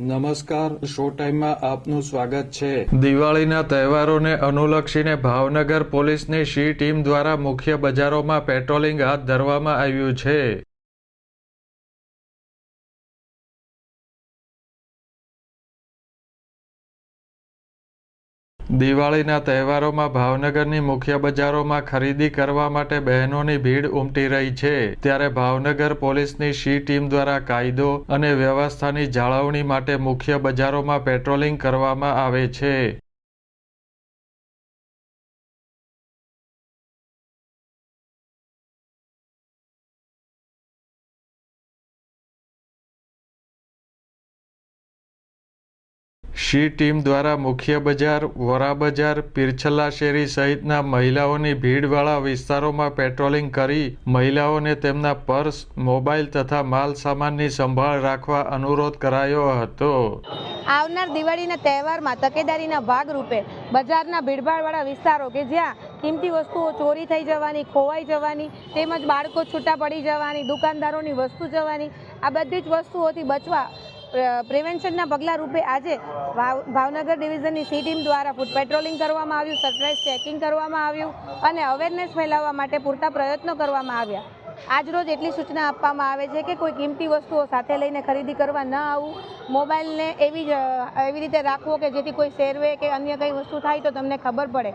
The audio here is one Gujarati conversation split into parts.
નમસ્કાર શો ટાઈમમાં આપનું સ્વાગત છે. દિવાળીના તહેવારોને અનુલક્ષીને ભાવનગર પોલીસની શી ટીમ દ્વારા મુખ્ય બજારોમાં પેટ્રોલિંગ હાથ ધરવામાં આવ્યું છે. દિવાળીના તહેવારોમાં ભાવનગરની મુખ્ય બજારોમાં ખરીદી કરવા માટે બહેનોની ભીડ ઉમટી રહી છે. ત્યારે ભાવનગર પોલીસની શી ટીમ દ્વારા કાયદો અને વ્યવસ્થાની જાળવણી માટે મુખ્ય બજારોમાં પેટ્રોલિંગ કરવામાં આવે છે. શી ટીમ દ્વારા મુખ્ય બજાર, વોરા બજાર પીરછલ્લા શેરી સહિતના મહિલાઓની ભીડવાળા વિસ્તારોમાં પેટ્રોલિંગ કરી મહિલાઓને તેમના પર્સ, મોબાઈલ તથા માલ સામાનની સંભાળ રાખવા અનુરોધ કરાયો હતો. આવનાર દિવાળીના તહેવારમાં તકેદારીના ભાગરૂપે બજારના ભીડભાડવાળા વિસ્તારો કે જ્યાં કિંમતી વસ્તુઓ ચોરી થઈ જવાની, ખોવાઈ જવાની, તેમજ બાળકો છૂટા પડી જવાની, દુકાનદારોની વસ્તુ જવાની, આ બધી જ વસ્તુઓથી બચવા પ્રિવેન્શનના પગલાં રૂપે આજે ભાવ- ભાવનગર ડિવિઝનની સી ટીમ દ્વારા ફૂડ પેટ્રોલિંગ કરવામાં આવ્યું સરપ્રાઇઝ ચેકિંગ કરવામાં આવ્યું અને અવેરનેસ ફેલાવવા માટે પૂરતા પ્રયત્નો કરવામાં આવ્યા. આજરોજ એટલી સૂચના આપવામાં આવે છે કે કોઈ કિંમતી વસ્તુઓ સાથે લઈને ખરીદી કરવા ન આવવું મોબાઈલને એવી જ, એવી રીતે રાખવો કે જેથી કોઈ સેરવે કે અન્ય કંઈ વસ્તુ થાય તો તમને ખબર પડે.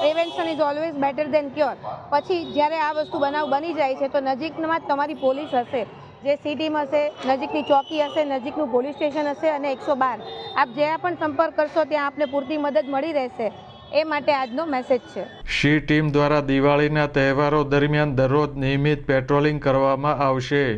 Prevention is always better than cure. પછી જ્યારે આ વસ્તુ બનાવ બની જાય છે તો નજીકમાં જ તમારી પોલીસ હશે. જે સીડીમ હશે નજીકની ચોકી હશે, નજીકનું પોલીસ સ્ટેશન હશે અને એકસો બાર. આપ જ્યાં પણ સંપર્ક કરશો, ત્યાં આપને પૂરતી મદદ મળી રહેશે. એ માટે આજનો મેસેજ છે. શી ટીમ દ્વારા દિવાળીના તહેવારો દરમિયાન દરરોજ નિયમિત પેટ્રોલિંગ કરવામાં આવશે?